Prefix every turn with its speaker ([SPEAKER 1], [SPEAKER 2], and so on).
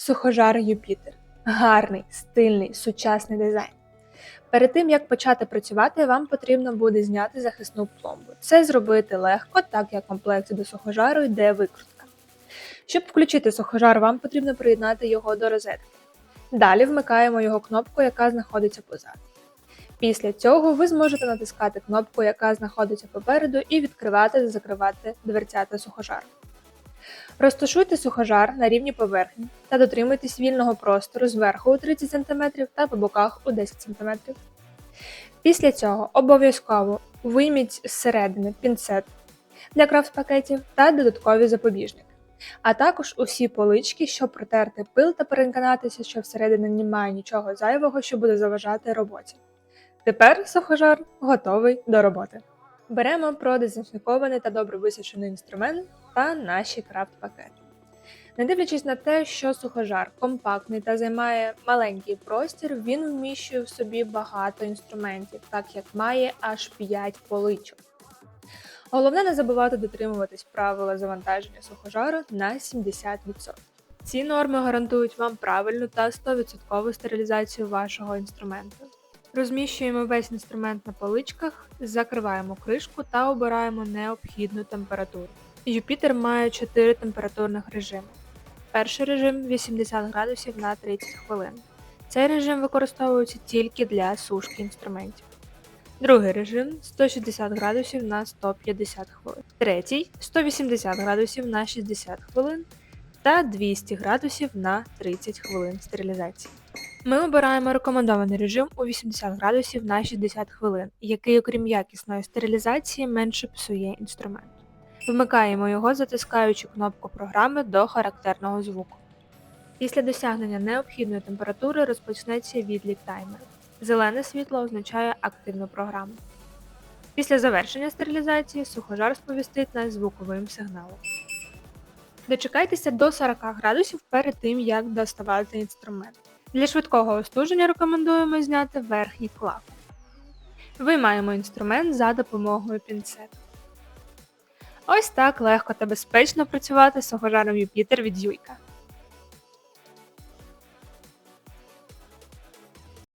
[SPEAKER 1] Сухожар Юпітер. Гарний, стильний, сучасний дизайн. Перед тим як почати працювати, вам потрібно буде зняти захисну пломбу. Це зробити легко, так як в комплекті до сухожару йде викрутка. Щоб включити сухожар, вам потрібно приєднати його до розетки. Далі вмикаємо його кнопку, яка знаходиться позаду. Після цього ви зможете натискати кнопку, яка знаходиться попереду, і відкривати та закривати дверцята сухожару. Розташуйте сухожар на рівні поверхні та дотримуйтесь вільного простору зверху у 30 см та по боках у 10 см. Після цього обов'язково вийміть зсередини пінцет для крафт-пакетів та додаткові запобіжники, а також усі полички, щоб протерти пил та переконатися, що всередині немає нічого зайвого, що буде заважати роботі. Тепер сухожар готовий до роботи. Беремо продезінфікований та добре висушений інструмент та наші крафт-пакети. Не дивлячись на те, що сухожар компактний та займає маленький простір, він вміщує в собі багато інструментів, так як має аж 5 поличок. Головне не забувати дотримуватись правила завантаження сухожару на 70%. Ці норми гарантують вам правильну та 100% стерилізацію вашого інструменту. Розміщуємо весь інструмент на поличках, закриваємо кришку та обираємо необхідну температуру. Юпітер має 4 температурних режими. Перший режим 80 градусів на 30 хвилин. Цей режим використовується тільки для сушки інструментів. Другий режим 160 градусів на 150 хвилин. Третій 180 градусів на 60 хвилин та 200 градусів на 30 хвилин стерилізації. Ми обираємо рекомендований режим у 80 градусів на 60 хвилин, який, окрім якісної стерилізації, менше псує інструмент. Вмикаємо його, затискаючи кнопку програми до характерного звуку. Після досягнення необхідної температури розпочнеться відлік таймеру. Зелене світло означає активну програму. Після завершення стерилізації сухожар сповістить нас звуковим сигналом. Дочекайтеся до 40 градусів перед тим, як доставати інструмент. Для швидкого остуження рекомендуємо зняти верхній клапан. Виймаємо інструмент за допомогою пінцету. Ось так легко та безпечно працювати з сухожаром Юпітер від Юйка.